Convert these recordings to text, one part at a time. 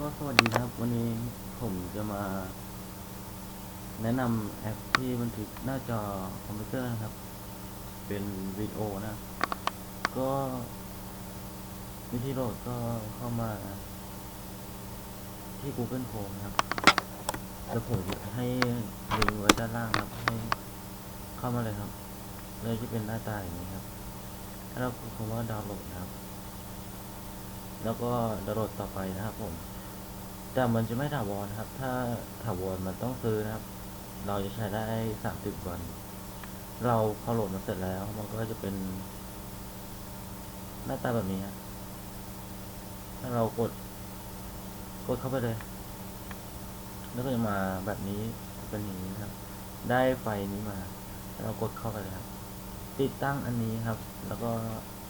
ก็สวัสดีครับ วันนี้ผมจะมา แนะนำแอปที่บันทึกหน้าจอคอมพิวเตอร์นะครับ เป็นวิดีโอนะ ก็วิธีโหลดก็เข้ามาที่ Google Chrome นะครับแล้วผมจะให้ลิงก์ไว้ด้านล่างครับ ให้เข้ามาเลยครับ เลยที่เป็นหน้าตาอย่างนี้ครับแล้วเราคำว่าดาวน์โหลดนะครับแล้วก็ดาวน์โหลดต่อไปนะครับผม แต่มันจะไม่ถาวรนะครับ ถ้าถาวรมันต้องซื้อนะครับ เราจะใช้ได้สามสิบวัน เราพอโหลดมาเสร็จแล้ว มันก็จะเป็น หน้าตาแบบนี้ฮะถ้าเรากด กดเข้าไปเลย แล้วก็จะมาแบบนี้เป็นอย่างนี้นะครับ ได้ไฟนี้มาแล้วเรากดเข้าไปเลยครับ ติดตั้งอันนี้ครับ แล้วก็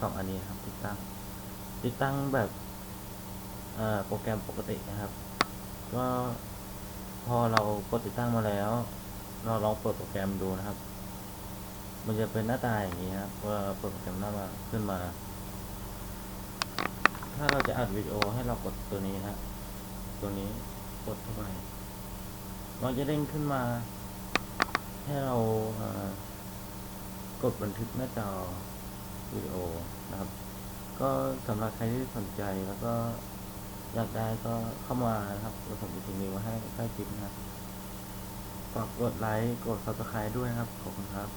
สองอันนี้ครับ ติดตั้ง ติดตั้งแบบโปรแกรมปกตินะครับ ก็พอเรากดติดตั้งมาแล้ว เราลองเปิดโปรแกรมดูนะครับ มันจะเป็นหน้าตาอย่างนี้ครับพอเราเปิดโปรแกรมหน้ามาขึ้นมา ถ้าเราจะอัดวิดีโอให้เรากดตัวนี้ฮะตัวนี้กดเข้าไปมันจะเด้งขึ้นมา ให้เรากดบันทึกหน้าจอวิดีโอนะครับ ก็สำหรับใครที่สนใจแล้วก็ อยากได้ก็เข้ามานะครับเดี๋ยวผมจะทิ้งลิงไว้ให้ใกล้คลิปนะครับ ฝากกดไลค์ กด subscribe ด้วยนะครับ ขอบคุณครับ